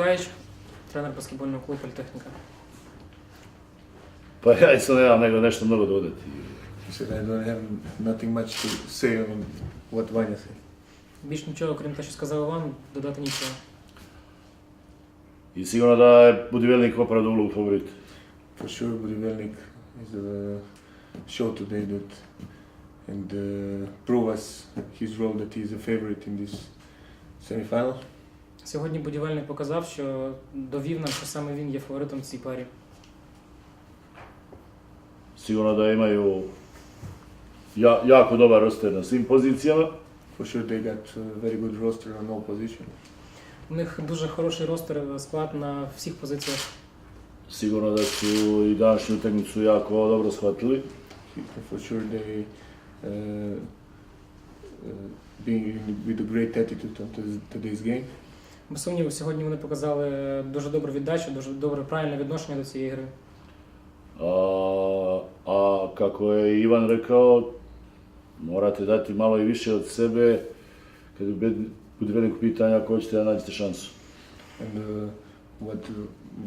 Лукаєч, тренер баскетбольного клубу Політехніка. Pa ja isto nemam nego nešto mnogo dodati. He said, I don't have nothing much to say on what Vanya said. Більш нічого, крім те, що сказав Іван, додати нічого. I sigurno da je Budivelnik opravda ulogu favorit. For sure, Budivelnik is a show today that and uh, prove us his role that he is a favorite in this semifinal. Сьогодні будівельник показав, що довів нам, що саме він є фаворитом в цій парі. Sigurno da imaju ja, jako dobar roster na svim pozicijama. For sure, they got a very good roster on all positions. У них дуже хороший ростер, склад на всіх позиціях. Sigurno da su i današnju utakmicu jako dobro shvatili. For sure, they uh, uh, being with a great attitude on to today's game. Без сумніву, сьогодні вони показали дуже добру віддачу, дуже добре правильне відношення до цієї гри. A, a kako je Ivan rekao, morate dati malo i više od sebe kad je bed- Budivelnik ako hoćete da nađete šansu. And uh, what uh,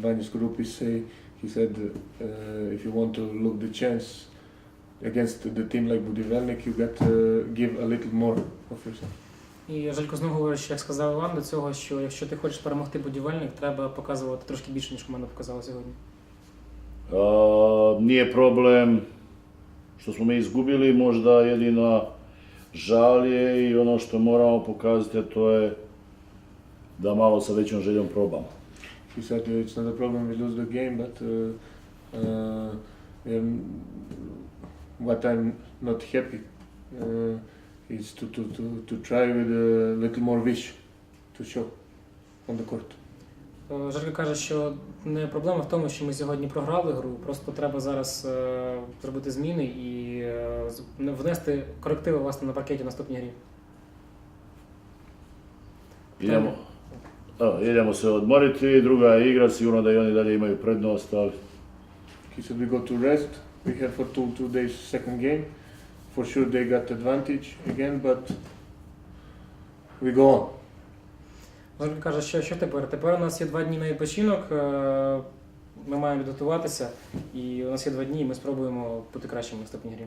Vanya's Grupi say, he said, uh, if you want to look the chance against the team like Budivelnik, you got to give a little more of yourself. І Желько знову говорить, що як сказав Іван до цього, що якщо ти хочеш перемогти будівельник, треба показувати трошки більше, ніж команда показала сьогодні. A, nije problem što smo mi izgubili, možda jedina žal je i ono što moramo pokazati, a to je da malo sa većom željom probamo. He said uh, it's not a problem we lose the game, but uh, uh, um, what I'm not happy uh, is to, to, to, to try with a little more wish to show on the court. Е, Желько каже, що не проблема в тому, що ми сьогодні програли гру, просто треба зараз е, зробити зміни і е, внести корективи власне на паркеті в наступній грі. Idemo, evo, idemo se odmoriti, druga je igra, sigurno da i oni dalje imaju prednost, ali He said we go to rest. We have for two two days second game. For sure they got advantage again, but we go on. Желько каже, що, що тепер? Тепер у нас є два дні на відпочинок, е, ми маємо підготуватися, і у нас є два дні, і ми спробуємо бути кращими в наступній грі.